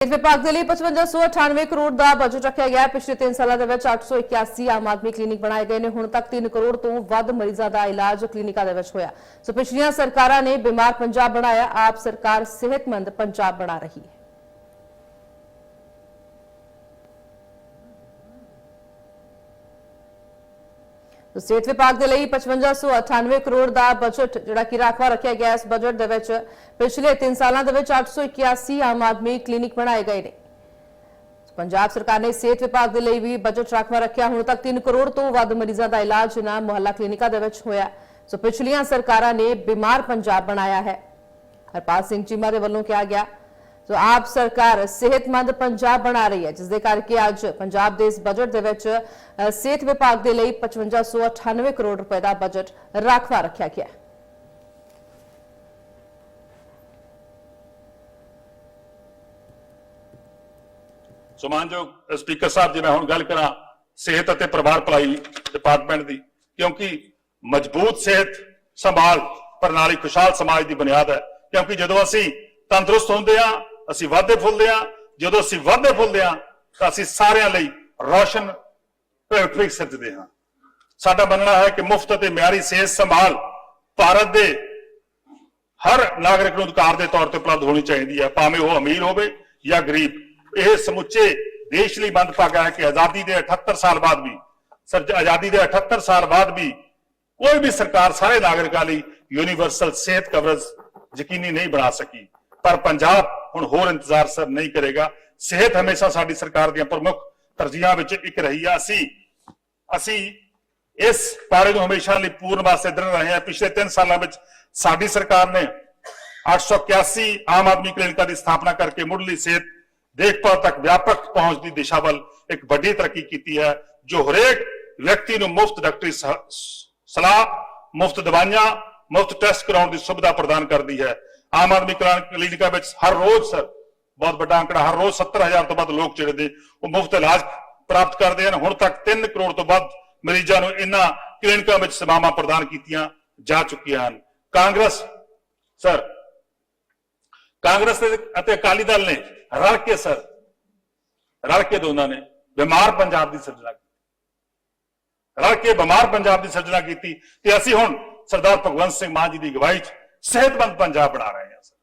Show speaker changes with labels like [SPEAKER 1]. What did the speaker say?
[SPEAKER 1] ਸਿਹਤ ਵਿਭਾਗ ਦੇ ਲਈ 5598 ਕਰੋੜ ਦਾ ਬਜਟ ਰੱਖਿਆ ਗਿਆ। ਹੈ ਪਿਛਲੇ 3 ਸਾਲਾਂ ਦੇ ਵਿੱਚ 881 ਆਮ ਆਦਮੀ ਕਲੀਨਿਕ ਬਣਾਏ ਗਏ ਨੇ। ਹੁਣ ਤੱਕ 3 ਕਰੋੜ ਤੋਂ ਵੱਧ ਮਰੀਜ਼ਾਂ ਦਾ ਇਲਾਜ ਕਲੀਨਿਕਾਂ ਦੇ ਵਿੱਚ ਹੋਇਆ। ਸੋ ਪਿਛਲੀਆਂ ਸਰਕਾਰਾਂ ਨੇ ਬਿਮਾਰ ਪੰਜਾਬ ਬਣਾਇਆ। ਆਪ ਸਰਕਾਰ ਸਿਹਤਮੰਦ ਪੰਜਾਬ ਬਣਾ ਰਹੀ ਹੈ। ਤੋ ਸਿਹਤ ਵਿਭਾਗ ਦੇ ਲਈ 5598 ਕਰੋੜ ਦਾ ਬਜਟ ਜਿਹੜਾ ਕਿ ਰਾਖਵਾ ਰੱਖਿਆ ਗਿਆ ਇਸ ਬਜਟ ਦੇ ਵਿੱਚ। ਪਿਛਲੇ 3 ਸਾਲਾਂ ਦੇ ਵਿੱਚ 881 ਆਮ ਆਦਮੀ ਕਲੀਨਿਕ ਬਣਾਏ ਗਏ ਨੇ। ਪੰਜਾਬ ਸਰਕਾਰ ਨੇ ਸਿਹਤ ਵਿਭਾਗ ਦੇ ਲਈ ਵੀ ਬਜਟ ਰਾਖਵਾ ਰੱਖਿਆ। ਹੁਣ ਤੱਕ 3 ਕਰੋੜ ਤੋਂ ਵੱਧ ਮਰੀਜ਼ਾਂ ਦਾ ਇਲਾਜ ਨਾ ਮੁਹੱਲਾ ਕਲੀਨਿਕਾਂ ਦੇ ਵਿੱਚ ਹੋਇਆ। ਸੋ ਪਿਛਲੀਆਂ ਸਰਕਾਰਾਂ ਨੇ ਬਿਮਾਰ ਪੰਜਾਬ ਬਣਾਇਆ ਹੈ। ਹਰਪਾਲ ਸਿੰਘ ਚੀਮਾ ਦੇ ਵੱਲੋਂ ਕਿਹਾ ਗਿਆ ਸੋ ਆਪ ਸਰਕਾਰ ਸਿਹਤਮੰਦ ਪੰਜਾਬ ਬਣਾ ਰਹੀ ਹੈ ਜਿਸ ਦੇ ਕਰਕੇ ਅੱਜ ਪੰਜਾਬ ਦੇ ਇਸ ਬਜਟ ਦੇ ਵਿੱਚ ਸਿਹਤ ਵਿਭਾਗ ਦੇ ਲਈ 5598 ਕਰੋੜ ਰੁਪਏ ਦਾ ਬਜਟ ਰਾਖਵਾ ਰੱਖਿਆ ਗਿਆ ਹੈ।
[SPEAKER 2] ਸਮਾਨਯੋਗ ਸਪੀਕਰ ਸਾਹਿਬ ਜੀ, ਮੈਂ ਹੁਣ ਗੱਲ ਕਰਾਂ ਸਿਹਤ ਅਤੇ ਪਰਿਵਾਰ ਭਲਾਈ ਡਿਪਾਰਟਮੈਂਟ ਦੀ, ਕਿਉਂਕਿ ਮਜ਼ਬੂਤ ਸਿਹਤ ਸੰਭਾਲ ਪ੍ਰਣਾਲੀ ਖੁਸ਼ਹਾਲ ਸਮਾਜ ਦੀ ਬੁਨਿਆਦ ਹੈ, ਕਿਉਂਕਿ ਜਦੋਂ ਅਸੀਂ ਤੰਦਰੁਸਤ ਹੁੰਦੇ ਹਾਂ ਅਸੀਂ ਵਾਧੇ ਫੁੱਲਦੇ ਹਾਂ। ਜਦੋਂ ਅਸੀਂ ਵਾਧੇ ਫੁੱਲਦੇ ਹਾਂ, ਤਾਂ ਅਸੀਂ ਸਾਰਿਆਂ ਲਈ ਰੌਸ਼ਨ ਭਵਿੱਖ ਸੱਜਦੇ ਹਾਂ। ਸਾਡਾ ਮੰਨਣਾ ਹੈ ਕਿ ਮੁਫਤ ਅਤੇ ਮਿਆਰੀ ਸਿਹਤ ਸੰਭਾਲ ਭਾਰਤ ਦੇ ਹਰ ਨਾਗਰਿਕ ਨੂੰ ਅਧਿਕਾਰ ਦੇ ਤੌਰ ਤੇ ਉਪਲਬਧ ਹੋਣੀ ਚਾਹੀਦੀ ਹੈ। ਭਾਵੇਂ ਉਹ ਅਮੀਰ ਹੋਵੇ ਜਾਂ ਗਰੀਬ। ਇਹ ਸਮੁੱਚੇ ਦੇਸ਼ ਲਈ ਮੰਦਭਾਗਾ ਹੈ ਕਿ ਆਜ਼ਾਦੀ ਦੇ 78 ਸਾਲ ਬਾਅਦ ਵੀ, ਸਰ, ਆਜ਼ਾਦੀ ਦੇ 78 ਸਾਲ ਬਾਅਦ ਵੀ ਕੋਈ ਵੀ ਸਰਕਾਰ ਸਾਰੇ ਨਾਗਰਿਕਾਂ ਲਈ ਯੂਨੀਵਰਸਲ ਸਿਹਤ ਕਵਰੇਜ ਯਕੀਨੀ ਨਹੀਂ ਬਣਾ ਸਕੀ। ਪਰ ਪੰਜਾਬ ਹੁਣ ਹੋਰ ਇੰਤਜ਼ਾਰ ਸਰ ਨਹੀਂ ਕਰੇਗਾ। ਸਿਹਤ ਹਮੇਸ਼ਾ ਸਾਡੀ ਸਰਕਾਰ ਦੀਆਂ ਪ੍ਰਮੁੱਖ ਤਰਜੀਹਾਂ ਵਿੱਚ ਇੱਕ ਰਹੀ ਆ। ਅਸੀਂ ਅਸੀਂ ਇਸ ਪਾਰੇ ਨੂੰ ਹਮੇਸ਼ਾ ਲਈ ਪੂਰਨ ਵਾਸਤੇ ਦ੍ਰਿੜ ਰਹੇ ਹਾਂ। ਪਿਛਲੇ 3 ਸਾਲਾਂ ਵਿੱਚ ਸਾਡੀ ਸਰਕਾਰ ਨੇ 881 ਆਮ ਆਦਮੀ ਕਲੀਨਿਕਾਂ ਦੀ ਸਥਾਪਨਾ ਕਰਕੇ ਮੁੱਢਲੀ ਸਿਹਤ ਦੇਖਭਾਲ ਤੱਕ ਵਿਆਪਕ ਪਹੁੰਚ ਦੀ ਦਿਸ਼ਾ ਵੱਲ ਇੱਕ ਵੱਡੀ ਤਰੱਕੀ ਕੀਤੀ ਹੈ, ਜੋ ਹਰੇਕ ਵਿਅਕਤੀ ਨੂੰ ਮੁਫਤ ਡਾਕਟਰੀ ਸਹ- ਸਲਾਹ, ਮੁਫਤ ਦਵਾਈਆਂ, ਮੁਫਤ ਟੈਸਟ ਕਰਾਉਣ ਦੀ ਸੁਵਿਧਾ ਪ੍ਰਦਾਨ ਕਰਦੀ ਹੈ। ਆਮ ਆਦਮੀ ਕਲੀਨ- ਕਲੀਨਿਕਾਂ ਵਿੱਚ ਹਰ ਰੋਜ਼ ਸਰ, ਬਹੁਤ ਵੱਡਾ ਅੰਕੜਾ, ਹਰ ਰੋਜ਼ 70000 ਤੋਂ ਵੱਧ ਲੋਕ ਜਿਹੜੇ ਨੇ ਉਹ ਮੁਫਤ ਇਲਾਜ ਪ੍ਰਾਪਤ ਕਰਦੇ ਹਨ। ਹੁਣ ਤੱਕ 3 ਕਰੋੜ ਤੋਂ ਵੱਧ ਮਰੀਜ਼ਾਂ ਨੂੰ ਇਹਨਾਂ ਕਲੀਨਿਕਾਂ ਵਿੱਚ ਸੇਵਾਵਾਂ ਪ੍ਰਦਾਨ ਕੀਤੀਆਂ ਜਾ ਚੁੱਕੀਆਂ ਹਨ। ਕਾਂਗਰਸ, ਸਰ, ਕਾਂਗਰਸ ਅਤੇ ਅਕਾਲੀ ਦਲ ਨੇ ਰਲ ਕੇ ਸਰ, ਰਲ ਕੇ ਦੋਨਾਂ ਨੇ ਬਿਮਾਰ ਪੰਜਾਬ ਦੀ ਸਿਰਜਣਾ ਕੀਤੀ। ਰਲ ਕੇ ਬਿਮਾਰ ਪੰਜਾਬ ਦੀ ਸਿਰਜਣਾ ਕੀਤੀ ਤੇ ਅਸੀਂ ਹੁਣ ਸਰਦਾਰ ਭਗਵੰਤ ਸਿੰਘ ਮਾਨ ਜੀ ਦੀ ਅਗਵਾਈ 'ਚ ਸਿਹਤਮੰਦ ਪੰਜਾਬ ਬਣਾ ਰਹੇ ਹਾਂ ਸਰ।